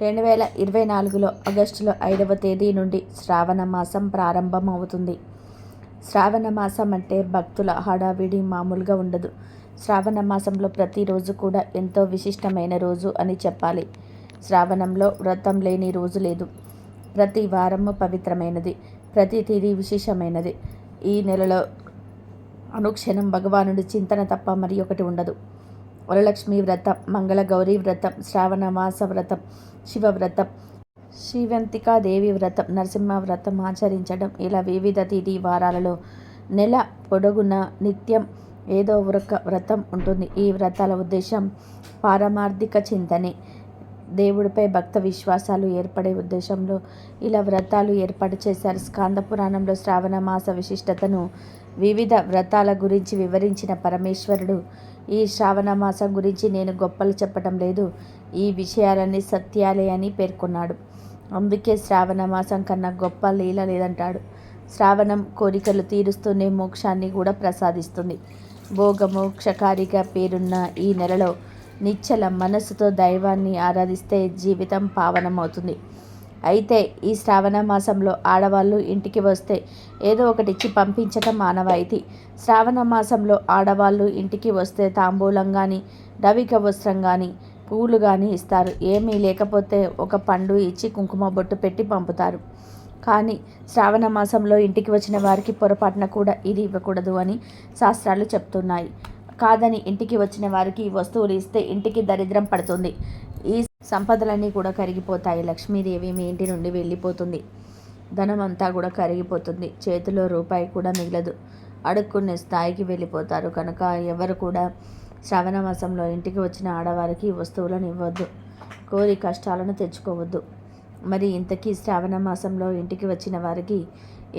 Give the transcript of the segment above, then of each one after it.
రెండు వేల ఇరవై నాలుగులో ఆగస్టులో ఐదవ తేదీ నుండి శ్రావణ మాసం ప్రారంభం అవుతుంది శ్రావణ మాసం అంటే భక్తుల హడావిడి మామూలుగా ఉండదు. శ్రావణ మాసంలో ప్రతిరోజు కూడా ఎంతో విశిష్టమైన రోజు అని చెప్పాలి. శ్రావణంలో వ్రతం లేని రోజు లేదు. ప్రతి వారము పవిత్రమైనది. ప్రతి తేదీ విశేషమైనది. ఈ నెలలో అనుక్షణం భగవానుడి చింతన తప్ప మరి ఒకటి ఉండదు. వరలక్ష్మి వ్రతం మంగళ గౌరీ వ్రతం శ్రావణమాస వ్రతం శివవ్రతం శ్రీవంతికాదేవి వ్రతం నరసింహ వ్రతం ఆచరించడం. ఇలా వివిధ తిథి వారాలలో నెల పొడుగున నిత్యం ఏదో ఒక వ్రతం ఉంటుంది. ఈ వ్రతాల ఉద్దేశం పారమార్థిక చింతనే. దేవుడిపై భక్త విశ్వాసాలు ఏర్పడే ఉద్దేశంలో ఇలా వ్రతాలు ఏర్పాటు చేశారు. స్కాంద పురాణంలో శ్రావణ మాస విశిష్టతను వివిధ వ్రతాల గురించి వివరించిన పరమేశ్వరుడు ఈ శ్రావణ మాసం గురించి నేను గొప్పలు చెప్పటం లేదు. ఈ విషయాలన్నీ సత్యాలే అని పేర్కొన్నాడు. అందుకే శ్రావణ మాసం కన్నా గొప్ప లీల లేదంటాడు. శ్రావణం కోరికలు తీరుస్తూనే మోక్షాన్ని కూడా ప్రసాదిస్తుంది. భోగమోక్షకారిగా పేరున్న ఈ నెలలో నిచ్చల మనస్సుతో దైవాన్ని ఆరాధిస్తే జీవితం పావనమవుతుంది. అయితే ఈ శ్రావణ మాసంలో ఆడవాళ్ళు ఇంటికి వస్తే ఏదో ఒకటి ఇచ్చి పంపించటం మానవాయితీ. శ్రావణ మాసంలో ఆడవాళ్ళు ఇంటికి వస్తే తాంబూలం కానీ రవిక వస్త్రం కానీ పువ్వులు కానీ ఇస్తారు. ఏమీ లేకపోతే ఒక పండు ఇచ్చి కుంకుమ బొట్టు పెట్టి పంపుతారు. కానీ శ్రావణ మాసంలో ఇంటికి వచ్చిన వారికి పొరపాటున కూడా ఇది ఇవ్వకూడదు అని శాస్త్రాలు చెప్తున్నాయి. కాదని ఇంటికి వచ్చిన వారికి వస్తువులు ఇస్తే ఇంటికి దరిద్రం పడుతుంది. ఈ సంపదలన్నీ కూడా కరిగిపోతాయి. లక్ష్మీదేవి మీ ఇంటి నుండి వెళ్ళిపోతుంది. ధనం అంతా కూడా కరిగిపోతుంది. చేతిలో రూపాయి కూడా మిగలదు. అడుక్కునే స్థాయికి వెళ్ళిపోతారు. కనుక ఎవరు కూడా శ్రవణ మాసంలో ఇంటికి వచ్చిన ఆడవారికి వస్తువులను ఇవ్వద్దు. కోరి కష్టాలను తెచ్చుకోవద్దు. మరి ఇంతకీ శ్రావణ మాసంలో ఇంటికి వచ్చిన వారికి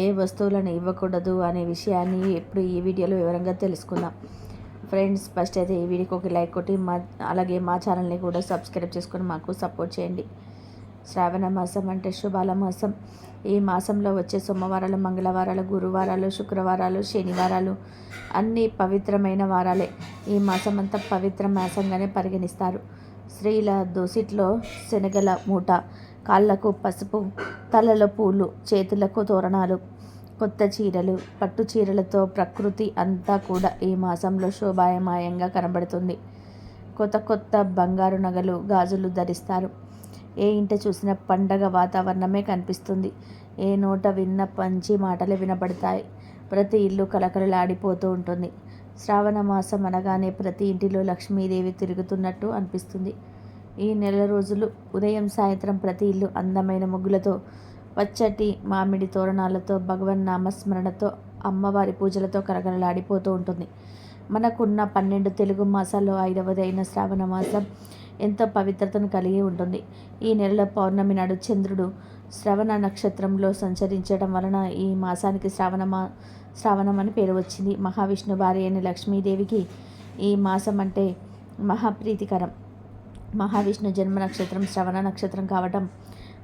ఏ వస్తువులను ఇవ్వకూడదు అనే విషయాన్ని ఇప్పుడు ఈ వీడియోలో వివరంగా తెలుసుకుందాం. ఫ్రెండ్స్ ఫస్ట్ అయితే ఈ వీడియోకి ఒక లైక్ కొట్టి మా అలాగే మా ఛానల్ని కూడా సబ్స్క్రైబ్ చేసుకొని మాకు సపోర్ట్ చేయండి. శ్రావణ మాసం అంటే శుభాల మాసం. ఈ మాసంలో వచ్చే సోమవారాలు మంగళవారాలు గురువారాలు శుక్రవారాలు శనివారాలు అన్నీ పవిత్రమైన వారాలే. ఈ మాసం అంతా పవిత్ర మాసంగానే పరిగణిస్తారు. స్త్రీల దోసిట్లో శనగల మూట కాళ్ళకు పసుపు తలలో పూలు చేతులకు తోరణాలు కొత్త చీరలు పట్టు చీరలతో ప్రకృతి అంతా కూడా ఈ మాసంలో శోభాయమాయంగా కనబడుతుంది. కొత్త కొత్త బంగారు నగలు గాజులు ధరిస్తారు. ఏ ఇంట చూసిన పండగ వాతావరణమే కనిపిస్తుంది. ఏ నోట విన్న పంచి మాటలు వినబడతాయి. ప్రతి ఇల్లు కలకలలాడిపోతూ ఉంటుంది. శ్రావణ మాసం అనగానే ప్రతి ఇంటిలో లక్ష్మీదేవి తిరుగుతున్నట్టు అనిపిస్తుంది. ఈ నెల రోజులు ఉదయం సాయంత్రం ప్రతి ఇల్లు అందమైన ముగ్గులతో పచ్చటి మామిడి తోరణాలతో భగవన్ నామస్మరణతో అమ్మవారి పూజలతో కరగలలాడిపోతూ ఉంటుంది. మనకున్న పన్నెండు తెలుగు మాసాల్లో ఐదవది అయిన శ్రావణ మాసం ఎంతో పవిత్రతను కలిగి ఉంటుంది. ఈ నెలలో పౌర్ణమి నాడు చంద్రుడు శ్రవణ నక్షత్రంలో సంచరించడం వలన ఈ మాసానికి శ్రావణ మా శ్రావణం అని పేరు వచ్చింది. మహావిష్ణు భార్య అయిన లక్ష్మీదేవికి ఈ మాసం అంటే మహాప్రీతికరం. మహావిష్ణు జన్మ నక్షత్రం శ్రవణ నక్షత్రం కావటం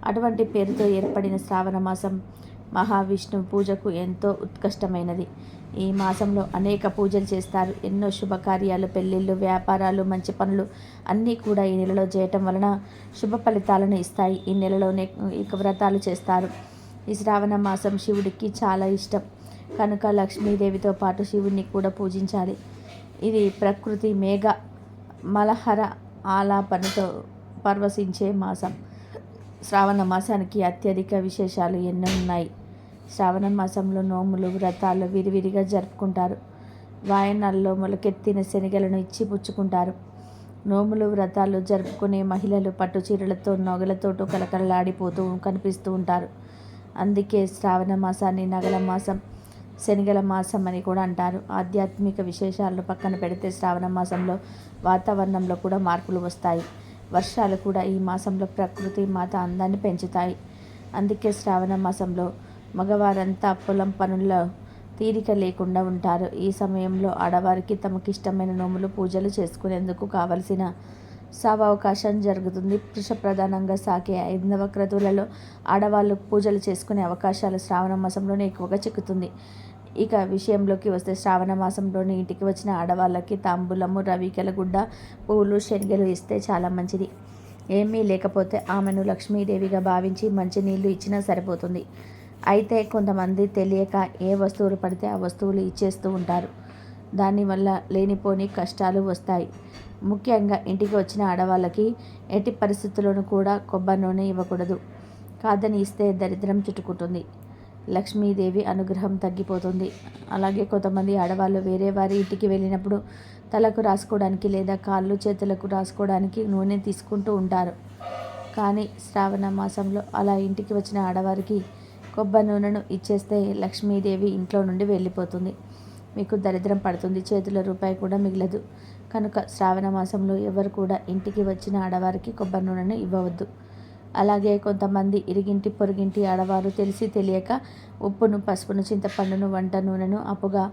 అటువంటి పేరుతో ఏర్పడిన శ్రావణ మాసం మహావిష్ణు పూజకు ఎంతో ఉత్కృష్టమైనది. ఈ మాసంలో అనేక పూజలు చేస్తారు. ఎన్నో శుభకార్యాలు పెళ్ళిళ్ళు వ్యాపారాలు మంచి పనులు అన్నీ కూడా ఈ నెలలో చేయటం వలన శుభ ఫలితాలను ఇస్తాయి. ఈ నెలలోనే ఇక వ్రతాలు చేస్తారు. ఈ శ్రావణ మాసం శివుడికి చాలా ఇష్టం. కనుక లక్ష్మీదేవితో పాటు శివుడిని కూడా పూజించాలి. ఇది ప్రకృతి మేఘ మలహర ఆలాపనతో పర్వశించే మాసం. శ్రావణ మాసానికి అత్యధిక విశేషాలు ఎన్నో ఉన్నాయి. శ్రావణ మాసంలో నోములు వ్రతాలు విరివిరిగా జరుపుకుంటారు. వాయనాల్లో మొలకెత్తిన శనిగలను ఇచ్చి పుచ్చుకుంటారు. నోములు వ్రతాలు జరుపుకునే మహిళలు పట్టు చీరలతో నొగలతోటూ కలకలలాడిపోతూ కనిపిస్తూ ఉంటారు. అందుకే శ్రావణ మాసాన్ని నగల మాసం శనిగల మాసం అని కూడా అంటారు. ఆధ్యాత్మిక విశేషాలను పక్కన పెడితే శ్రావణ మాసంలో వాతావరణంలో కూడా మార్పులు వస్తాయి. వర్షాలు కూడా ఈ మాసంలో ప్రకృతి మాత అందాన్ని పెంచుతాయి. అందుకే శ్రావణ మాసంలో మగవారంతా పొలం పనుల్లో తీరిక లేకుండా ఉంటారు. ఈ సమయంలో ఆడవారికి తమకిష్టమైన నోములు పూజలు చేసుకునేందుకు కావలసిన సావకాశం జరుగుతుంది. పురుష ప్రధానంగా సాగే ఐదవ క్రతువులలో ఆడవాళ్ళు పూజలు చేసుకునే అవకాశాలు శ్రావణ మాసంలోనే ఎక్కువగా చిక్కుతుంది. ఇక విషయంలోకి వస్తే శ్రావణ మాసంలోని ఇంటికి వచ్చిన ఆడవాళ్ళకి తాంబూలము రవికెల గుడ్డ పూలు శనగలు ఇస్తే చాలా మంచిది. ఏమీ లేకపోతే ఆమెను లక్ష్మీదేవిగా భావించి మంచినీళ్ళు ఇచ్చినా సరిపోతుంది. అయితే కొంతమంది తెలియక ఏ వస్తువులు పడితే ఆ వస్తువులు ఇచ్చేస్తూ ఉంటారు. దానివల్ల లేనిపోని కష్టాలు వస్తాయి. ముఖ్యంగా ఇంటికి వచ్చిన ఆడవాళ్ళకి ఎట్టి పరిస్థితుల్లోనూ కూడా కొబ్బరి నూనె ఇవ్వకూడదు. కాదని ఇస్తే దరిద్రం చుట్టుకుంటుంది. లక్ష్మీదేవి అనుగ్రహం తగ్గిపోతుంది. అలాగే కొంతమంది ఆడవాళ్ళు వేరే వారి ఇంటికి వెళ్ళినప్పుడు తలకు రాసుకోవడానికి లేదా కాళ్ళు చేతులకు రాసుకోవడానికి నూనె తీసుకుంటూ ఉంటారు. కానీ శ్రావణ మాసంలో అలా ఇంటికి వచ్చిన ఆడవారికి కొబ్బరి నూనెను ఇచ్చేస్తే లక్ష్మీదేవి ఇంట్లో నుండి వెళ్ళిపోతుంది. మీకు దరిద్రం పడుతుంది. చేతుల రూపాయి కూడా మిగలదు. కనుక శ్రావణ మాసంలో ఎవరు కూడా ఇంటికి వచ్చిన ఆడవారికి కొబ్బరి నూనెను ఇవ్వవద్దు. అలాగే కొంతమంది ఇరిగింటి పొరిగింటి ఆడవారు తెలిసి తెలియక ఉప్పును పసుపును చింతపండును వంట నూనెను అప్పుగా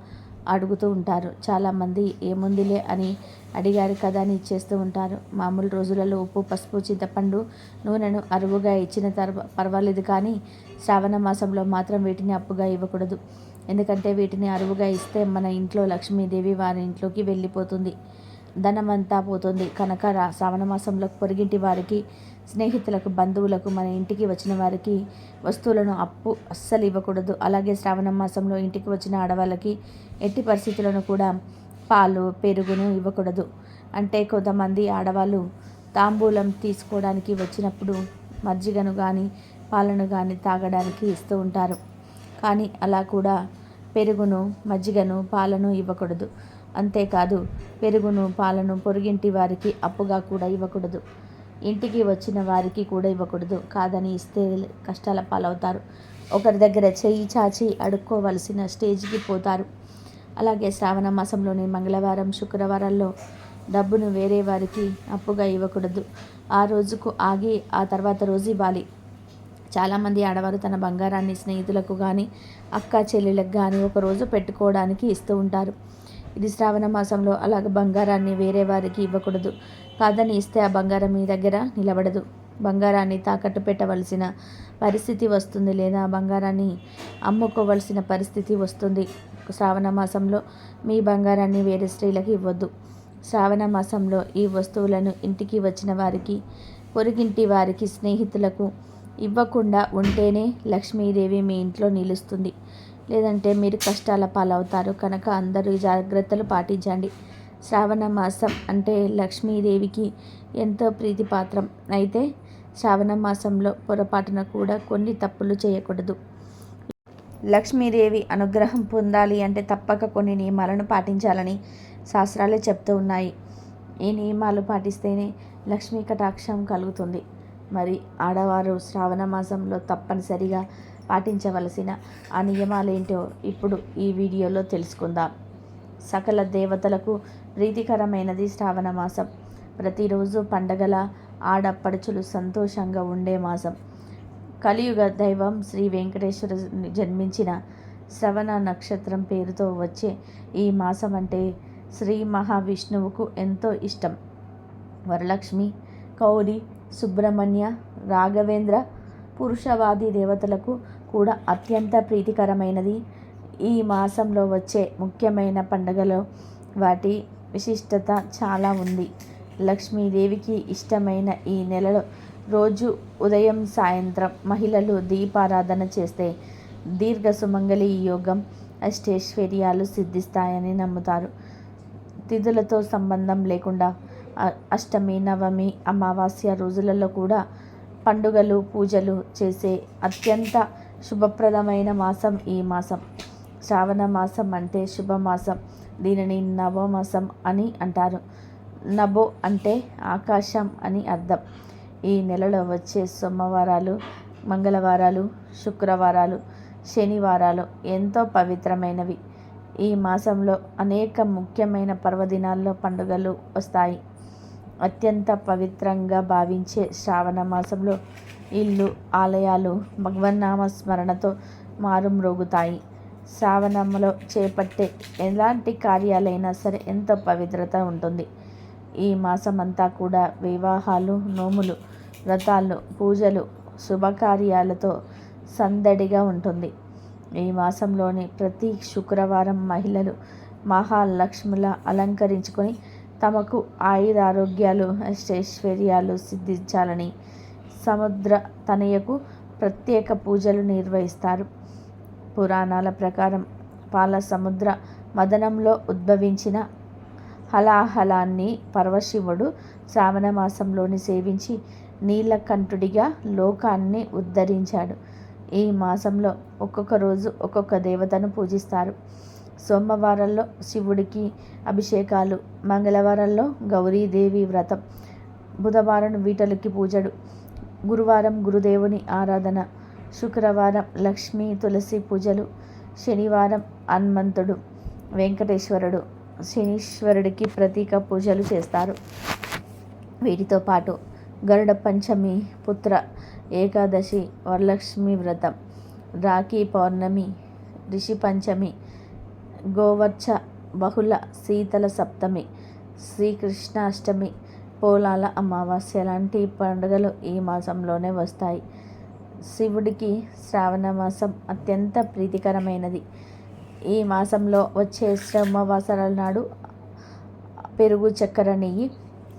అడుగుతూ ఉంటారు. చాలామంది ఏముందిలే అని అడిగారు కదా అని ఇచ్చేస్తూ ఉంటారు. మామూలు రోజులలో ఉప్పు పసుపు చింతపండు నూనెను అరువుగా ఇచ్చిన తర్వా పర్వాలేదు కానీ శ్రావణ మాసంలో మాత్రం వీటిని అప్పుగా ఇవ్వకూడదు. ఎందుకంటే వీటిని అరువుగా ఇస్తే మన ఇంట్లో లక్ష్మీదేవి వారి ఇంట్లోకి వెళ్ళిపోతుంది. ధనమంతా పోతుంది. కనుక శ్రావణ మాసంలో పొరిగింటి వారికి స్నేహితులకు బంధువులకు మన ఇంటికి వచ్చిన వారికి వస్తువులను అప్పు అస్సలు ఇవ్వకూడదు. అలాగే శ్రావణ మాసంలో ఇంటికి వచ్చిన ఆడవాళ్ళకి ఎట్టి పరిస్థితులను కూడా పాలు పెరుగును ఇవ్వకూడదు. అంటే కొంతమంది ఆడవాళ్ళు తాంబూలం తీసుకోవడానికి వచ్చినప్పుడు మజ్జిగను కానీ పాలను కానీ తాగడానికి ఇస్తూ ఉంటారు. కానీ అలా కూడా పెరుగును మజ్జిగను పాలను ఇవ్వకూడదు. అంతేకాదు పెరుగును పాలను పొరుగింటి వారికి అప్పుగా కూడా ఇవ్వకూడదు. ఇంటికి వచ్చిన వారికి కూడా ఇవ్వకూడదు. కాదని ఇస్తే కష్టాల పాలవుతారు. ఒకరి దగ్గర చేయి చాచి అడుక్కోవలసిన స్టేజ్కి పోతారు. అలాగే శ్రావణ మాసంలోని మంగళవారం శుక్రవారాల్లో డబ్బును వేరే వారికి అప్పుగా ఇవ్వకూడదు. ఆ రోజుకు ఆగి ఆ తర్వాత రోజు ఇవ్వాలి. చాలామంది ఆడవారు తన బంగారాన్ని స్నేహితులకు కానీ అక్క చెల్లెలకు కానీ ఒకరోజు పెట్టుకోవడానికి ఇస్తూ ఉంటారు. ఇది శ్రావణ మాసంలో అలాగ బంగారాన్ని వేరే వారికి ఇవ్వకూడదు. కాదని ఇస్తే ఆ బంగారం మీ దగ్గర నిలబడదు. బంగారాన్ని తాకట్టు పెట్టవలసిన పరిస్థితి వస్తుంది లేదా బంగారాన్ని అమ్ముకోవలసిన పరిస్థితి వస్తుంది. శ్రావణ మాసంలో మీ బంగారాన్ని వేరే స్త్రీలకు ఇవ్వద్దు. శ్రావణ మాసంలో ఈ వస్తువులను ఇంటికి వచ్చిన వారికి పొరుగింటి వారికి స్నేహితులకు ఇవ్వకుండా ఉంటేనే లక్ష్మీదేవి మీ ఇంట్లో నిలుస్తుంది. లేదంటే మీరు కష్టాల పాలవుతారు. కనుక అందరూ జాగ్రత్తలు పాటించండి. శ్రావణ మాసం అంటే లక్ష్మీదేవికి ఎంతో ప్రీతిపాత్రం. అయితే శ్రావణ మాసంలో పొరపాటున కూడా కొన్ని తప్పులు చేయకూడదు. లక్ష్మీదేవి అనుగ్రహం పొందాలి అంటే తప్పక కొన్ని నియమాలను పాటించాలని శాస్త్రాలే చెప్తూ ఉన్నాయి. ఈ నియమాలు పాటిస్తేనే లక్ష్మీ కటాక్షం కలుగుతుంది. మరి ఆడవారు శ్రావణ మాసంలో తప్పనిసరిగా పాటించవలసిన ఆ నియమాలేంటో ఇప్పుడు ఈ వీడియోలో తెలుసుకుందాం. సకల దేవతలకు ప్రీతికరమైనది శ్రావణ మాసం. ప్రతిరోజు పండగల ఆడపడుచులు సంతోషంగా ఉండే మాసం. కలియుగ దైవం శ్రీ వెంకటేశ్వర జన్మించిన శ్రవణ నక్షత్రం పేరుతో వచ్చే ఈ మాసం అంటే శ్రీ మహావిష్ణువుకు ఎంతో ఇష్టం. వరలక్ష్మి కౌరి సుబ్రహ్మణ్య రాఘవేంద్ర పురుషవాది దేవతలకు కూడా అత్యంత ప్రీతికరమైనది ఈ మాసంలో వచ్చే ముఖ్యమైన పండుగలో వాటి విశిష్టత చాలా ఉంది. లక్ష్మీదేవికి ఇష్టమైన ఈ నెలలో రోజు ఉదయం సాయంత్రం మహిళలు దీపారాధన చేస్తే దీర్ఘ సుమంగళి యోగం అష్టైశ్వర్యాలు సిద్ధిస్తాయని నమ్ముతారు. తిథులతో సంబంధం లేకుండా అష్టమి నవమి అమావాస్య రోజులలో కూడా పండుగలు పూజలు చేసే అత్యంత శుభప్రదమైన మాసం ఈ మాసం. శ్రావణ మాసం అంటే శుభమాసం. దీనిని నవమాసం అని అంటారు. నభో అంటే ఆకాశం అని అర్థం. ఈ నెలలో వచ్చే సోమవారాలు మంగళవారాలు శుక్రవారాలు శనివారాలు ఎంతో పవిత్రమైనవి. ఈ మాసంలో అనేక ముఖ్యమైన పర్వదినాల్లో పండుగలు వస్తాయి. అత్యంత పవిత్రంగా భావించే శ్రావణ మాసంలో ఇల్లు ఆలయాలు భగవన్నామ స్మరణతో మారుమ్రోగుతాయి. శ్రావణంలో చేపట్టే ఎలాంటి కార్యాలైనా సరే ఎంతో పవిత్రత ఉంటుంది. ఈ మాసం అంతా కూడా వివాహాలు నోములు వ్రతాలు పూజలు శుభకార్యాలతో సందడిగా ఉంటుంది. ఈ మాసంలోని ప్రతి శుక్రవారం మహిళలు మహాలక్ష్ముల అలంకరించుకొని తమకు ఆయురారోగ్యాలు ఐశ్వర్యాలు సిద్ధించాలని సముద్ర తనయకు ప్రత్యేక పూజలు నిర్వహిస్తారు. పురాణాల ప్రకారం పాల సముద్ర మదనంలో ఉద్భవించిన హలాహలాన్ని పరమశివుడు శ్రావణ మాసంలోని సేవించి నీలకంఠుడిగా లోకాన్ని ఉద్ధరించాడు. ఈ మాసంలో ఒక్కొక్క రోజు ఒక్కొక్క దేవతను పూజిస్తారు. సోమవారంలో శివుడికి అభిషేకాలు మంగళవారంలో గౌరీదేవి వ్రతం బుధవారం వీటలకి పూజలు గురువారం గురుదేవుని ఆరాధన శుక్రవారం లక్ష్మీ తులసి పూజలు శనివారం హనుమంతుడు వెంకటేశ్వరుడు శనీశ్వరుడికి ప్రతీక పూజలు చేస్తారు. వీటితో పాటు గరుడ పంచమి పుత్ర ఏకాదశి వరలక్ష్మి వ్రతం రాఖీ పౌర్ణమి ఋషి పంచమి గోవర్చ బహుళ శీతల సప్తమి శ్రీకృష్ణాష్టమి పోలాల అమావాస్య లాంటి పండుగలు ఈ మాసంలోనే వస్తాయి. శివుడికి శ్రావణ మాసం అత్యంత ప్రీతికరమైనది. ఈ మాసంలో వచ్చే శ్రమవాసరాల నాడు పెరుగు చక్కెర నెయ్యి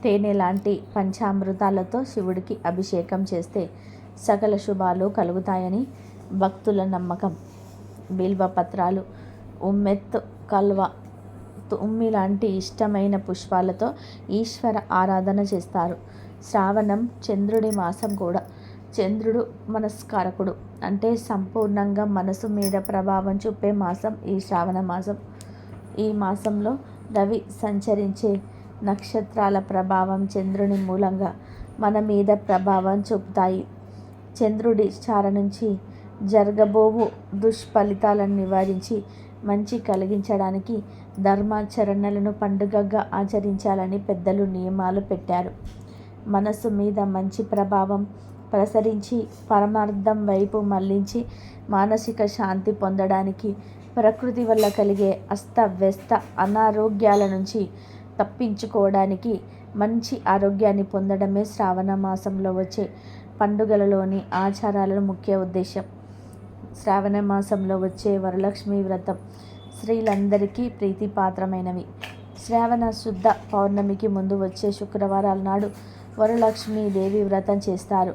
తేనె లాంటి పంచామృతాలతో శివుడికి అభిషేకం చేస్తే సకల శుభాలు కలుగుతాయని భక్తుల నమ్మకం. బిల్వ పత్రాలు ఉమ్మెత్తు కల్వ తుమ్మి లాంటి ఇష్టమైన పుష్పాలతో ఈశ్వర ఆరాధన చేస్తారు. శ్రావణం చంద్రుడి మాసం కూడా చంద్రుడు మనస్కారకుడు. అంటే సంపూర్ణంగా మనసు మీద ప్రభావం చూపే మాసం ఈ శ్రావణ మాసం. ఈ మాసంలో రవి సంచరించే నక్షత్రాల ప్రభావం చంద్రుని మూలంగా మన మీద ప్రభావం చూపుతాయి. చంద్రుడి చార నుంచి జరగబోవు దుష్ఫలితాలను నివారించి మంచి కలిగించడానికి ధర్మాచరణలను పండుగగా ఆచరించాలని పెద్దలు నియమాలు పెట్టారు. మనసు మీద మంచి ప్రభావం ప్రసరించి పరమార్థం వైపు మళ్ళించి మానసిక శాంతి పొందడానికి ప్రకృతి వల్ల కలిగే అస్తవ్యస్త అనారోగ్యాల నుంచి తప్పించుకోవడానికి మంచి ఆరోగ్యాన్ని పొందడమే శ్రావణ మాసంలో వచ్చే పండుగలలోని ఆచారాల ముఖ్య ఉద్దేశం శ్రావణ మాసంలో వచ్చే వరలక్ష్మి వ్రతం స్త్రీలందరికీ ప్రీతిపాత్రమైనవి. శ్రావణ శుద్ధ పౌర్ణమికి ముందు వచ్చే శుక్రవారాల నాడు వరలక్ష్మీదేవి వ్రతం చేస్తారు.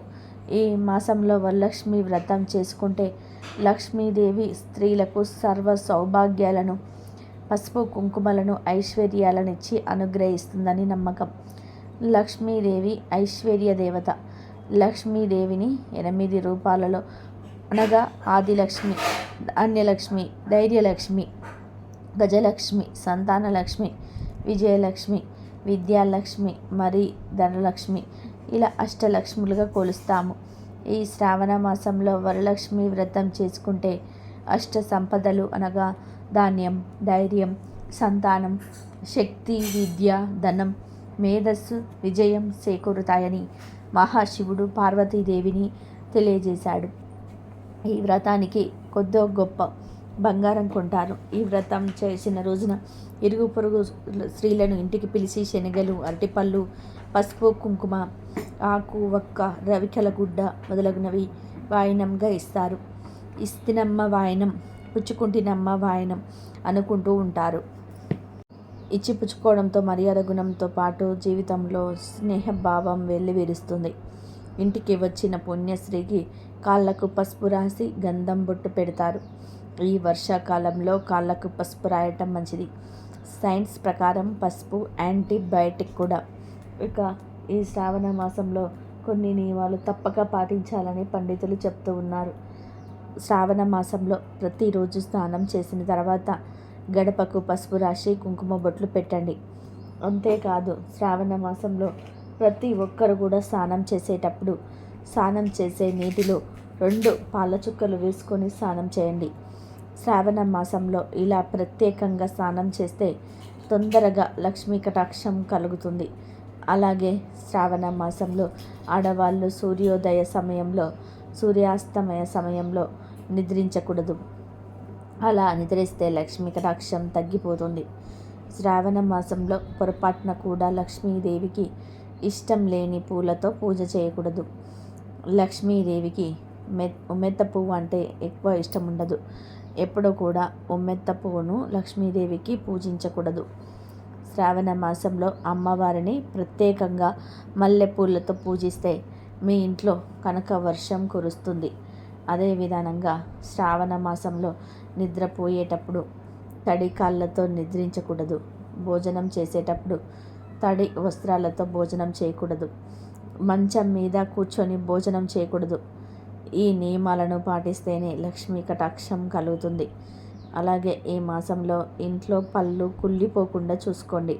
ఈ మాసంలో వరలక్ష్మి వ్రతం చేసుకుంటే లక్ష్మీదేవి స్త్రీలకు సర్వ సౌభాగ్యాలను పసుపు కుంకుమలను ఐశ్వర్యాలనిచ్చి అనుగ్రహిస్తుందని నమ్మకం. లక్ష్మీదేవి ఐశ్వర్య దేవత. లక్ష్మీదేవిని ఎనిమిది రూపాలలో అనగా ఆదిలక్ష్మి ధాన్యలక్ష్మి ధైర్యలక్ష్మి గజలక్ష్మి సంతానలక్ష్మి విజయలక్ష్మి విద్యాలక్ష్మి మరి ధనలక్ష్మి ఇలా అష్టలక్ష్ములుగా కొలుస్తాము. ఈ శ్రావణ మాసంలో వరలక్ష్మి వ్రతం చేసుకుంటే అష్ట సంపదలు అనగా ధాన్యం ధైర్యం సంతానం శక్తి విద్య ధనం మేధస్సు విజయం చేకూరుతాయని మహాశివుడు పార్వతీదేవిని తెలియజేశాడు. ఈ వ్రతానికి కొద్దో గొప్ప బంగారం కొంటారు. ఈ వ్రతం చేసిన రోజున ఇరుగు పొరుగు స్త్రీలను ఇంటికి పిలిచి శనగలు అరటిపళ్ళు పసుపు కుంకుమ ఆకు వక్క రవికల గుడ్డ మొదలగునవి వాయినంగా ఇస్తారు. ఇస్తినమ్మ వాయనం పుచ్చుకుంటినమ్మ వాయనం అనుకుంటూ ఉంటారు. ఇచ్చి పుచ్చుకోవడంతో మర్యాద గుణంతో పాటు జీవితంలో స్నేహభావం వెల్లివిరుస్తుంది. ఇంటికి వచ్చిన పుణ్యశ్రీకి కాళ్ళకు పసుపు రాసి గంధం బొట్టు పెడతారు. ఈ వర్షాకాలంలో కాళ్ళకు పసుపు రాయటం మంచిది. సైన్స్ ప్రకారం పసుపు యాంటీబయాటిక్ కూడా. ఇక ఈ శ్రావణ మాసంలో కొన్ని నియమాలు తప్పక పాటించాలని పండితులు చెప్తూ ఉన్నారు. శ్రావణ మాసంలో ప్రతిరోజు స్నానం చేసిన తర్వాత గడపకు పసుపు రాసి కుంకుమ బొట్లు పెట్టండి. అంతేకాదు శ్రావణ మాసంలో ప్రతి ఒక్కరు కూడా స్నానం చేసేటప్పుడు స్నానం చేసే నీటిలో రెండు పాల చుక్కలు వేసుకొని స్నానం చేయండి. శ్రావణ మాసంలో ఇలా ప్రత్యేకంగా స్నానం చేస్తే తొందరగా లక్ష్మీ కటాక్షం కలుగుతుంది. అలాగే శ్రావణ మాసంలో ఆడవాళ్ళు సూర్యోదయ సమయంలో సూర్యాస్తమయ సమయంలో నిద్రించకూడదు. అలా నిద్రిస్తే లక్ష్మీ కటాక్షం తగ్గిపోతుంది. శ్రావణ మాసంలో పొరపాటున కూడా లక్ష్మీదేవికి ఇష్టం లేని పూలతో పూజ చేయకూడదు. లక్ష్మీదేవికి మె ఉమ్మెత్త పువ్వు అంటే ఎక్కువ ఇష్టం ఉండదు ఎప్పుడూ కూడా ఉమ్మెత్త పువ్వును లక్ష్మీదేవికి పూజించకూడదు. శ్రావణ మాసంలో అమ్మవారిని ప్రత్యేకంగా మల్లెపూలతో పూజిస్తే మీ ఇంట్లో కనుక వర్షం కురుస్తుంది. అదే విధానంగా శ్రావణ మాసంలో నిద్రపోయేటప్పుడు తడి కాళ్ళతో నిద్రించకూడదు. భోజనం చేసేటప్పుడు తడి వస్త్రాలతో భోజనం చేయకూడదు. మంచం మీద కూర్చొని భోజనం చేయకూడదు. ఈ నియమాలను పాటిస్తేనే లక్ష్మీ కటాక్షం కలుగుతుంది. అలాగే ఈ మాసంలో ఇంట్లో పళ్ళు కుళ్ళిపోకుండా చూసుకోండి.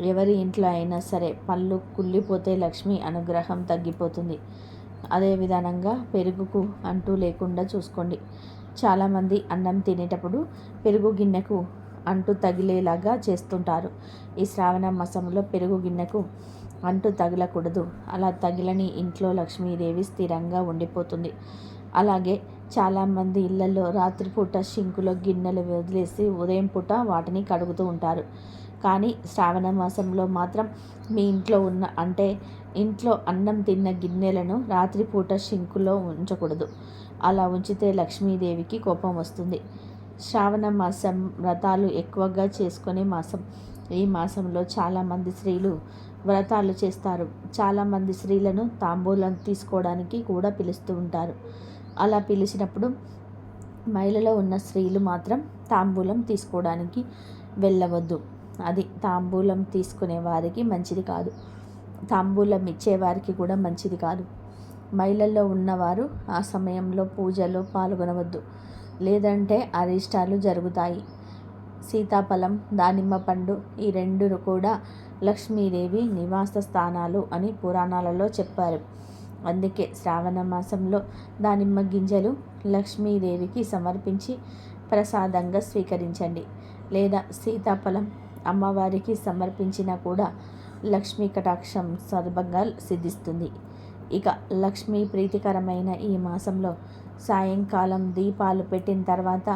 ఎవరి ఇంట్లో అయినా సరే పళ్ళు కుళ్ళిపోతే లక్ష్మి అనుగ్రహం తగ్గిపోతుంది. అదే విధానంగా పెరుగుకు అంటూ లేకుండా చూసుకోండి. చాలామంది అన్నం తినేటప్పుడు పెరుగు గిన్నెకు అంటు తగిలేలాగా చేస్తుంటారు. ఈ శ్రావణ మాసంలో పెరుగు గిన్నెకు అంటూ తగలకూడదు. అలా తగిలని ఇంట్లో లక్ష్మీదేవి స్థిరంగా ఉండిపోతుంది. అలాగే చాలామంది ఇళ్ళలో రాత్రిపూట షింకులో గిన్నెలు వదిలేసి ఉదయం పూట వాటిని కడుగుతూ ఉంటారు. కానీ శ్రావణ మాసంలో మాత్రం మీ ఇంట్లో ఉన్న అంటే ఇంట్లో అన్నం తిన్న గిన్నెలను రాత్రిపూట షింకులో ఉంచకూడదు. అలా ఉంచితే లక్ష్మీదేవికి కోపం వస్తుంది. శ్రావణ మాసం వ్రతాలు ఎక్కువగా చేసుకునే మాసం. ఈ మాసంలో చాలామంది స్త్రీలు వ్రతాలు చేస్తారు. చాలామంది స్త్రీలను తాంబూలం తీసుకోవడానికి కూడా పిలుస్తూ ఉంటారు. అలా పిలిచినప్పుడు మహిళలో ఉన్న స్త్రీలు మాత్రం తాంబూలం తీసుకోవడానికి వెళ్ళవద్దు. అది తాంబూలం తీసుకునే వారికి మంచిది కాదు. తాంబూలం ఇచ్చేవారికి కూడా మంచిది కాదు. మహిళల్లో ఉన్నవారు ఆ సమయంలో పూజలో పాల్గొనవద్దు. లేదంటే అరిష్టాలు జరుగుతాయి. సీతాఫలం దానిమ్మ పండు ఈ రెండు కూడా లక్ష్మీదేవి నివాస స్థానాలు అని పురాణాలలో చెప్పారు. అందుకే శ్రావణ మాసంలో దానిమ్మ గింజలు లక్ష్మీదేవికి సమర్పించి ప్రసాదంగా స్వీకరించండి. లేదా సీతాఫలం అమ్మవారికి సమర్పించినా కూడా లక్ష్మీ కటాక్షం సులభంగా సిద్ధిస్తుంది. ఇక లక్ష్మీ ప్రీతికరమైన ఈ మాసంలో సాయంకాలం దీపాలు పెట్టిన తర్వాత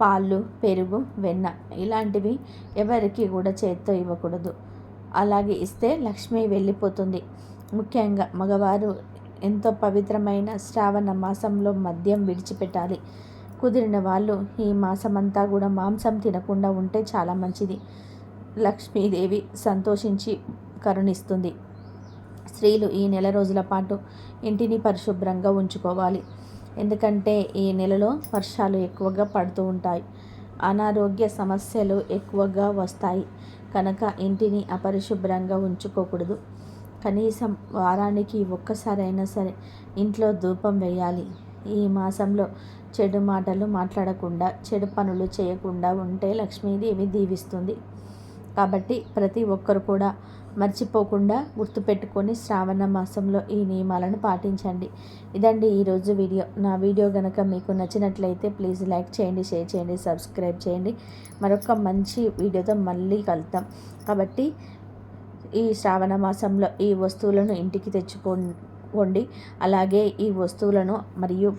పాలు పెరుగు వెన్న ఇలాంటివి ఎవరికి కూడా చేత్తో ఇవ్వకూడదు. అలాగే ఇస్తే లక్ష్మి వెళ్ళిపోతుంది. ముఖ్యంగా మగవారు ఎంతో పవిత్రమైన శ్రావణ మాసంలో మద్యం విడిచిపెట్టాలి. కుదిరిన వాళ్ళు ఈ మాసమంతా కూడా మాంసం తినకుండా ఉంటే చాలా మంచిది. లక్ష్మీదేవి సంతోషించి కరుణిస్తుంది. స్త్రీలు ఈ నెల రోజుల పాటు ఇంటిని పరిశుభ్రంగా ఉంచుకోవాలి. ఎందుకంటే ఈ నెలలో వర్షాలు ఎక్కువగా పడుతూ ఉంటాయి. అనారోగ్య సమస్యలు ఎక్కువగా వస్తాయి. కనుక ఇంటిని అపరిశుభ్రంగా ఉంచుకోకూడదు. కనీసం వారానికి ఒక్కసారైనా సరే ఇంట్లో ధూపం వేయాలి. ఈ మాసంలో చెడు మాటలు మాట్లాడకుండా చెడు పనులు చేయకుండా ఉంటే లక్ష్మీదేవి దీవిస్తుంది. కాబట్టి ప్రతి ఒక్కరు కూడా మర్చిపోకుండా గుర్తుపెట్టుకొని శ్రావణ మాసంలో ఈ నియమాలను పాటించండి. ఇదండి ఈరోజు వీడియో. నా వీడియో కనుక మీకు నచ్చినట్లయితే ప్లీజ్ లైక్ చేయండి షేర్ చేయండి సబ్స్క్రైబ్ చేయండి. మరొక మంచి వీడియోతో మళ్ళీ కలుద్దాం. కాబట్టి ఈ శ్రావణ మాసంలో ఈ వస్తువులను ఇంటికి తెచ్చుకోండి. అలాగే ఈ వస్తువులను మరియు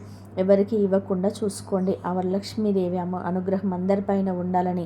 ఎవరికి ఇవ్వకుండా చూసుకోండి. ఆ వరలక్ష్మీదేవి అమ్మ అనుగ్రహం అందరిపైన ఉండాలని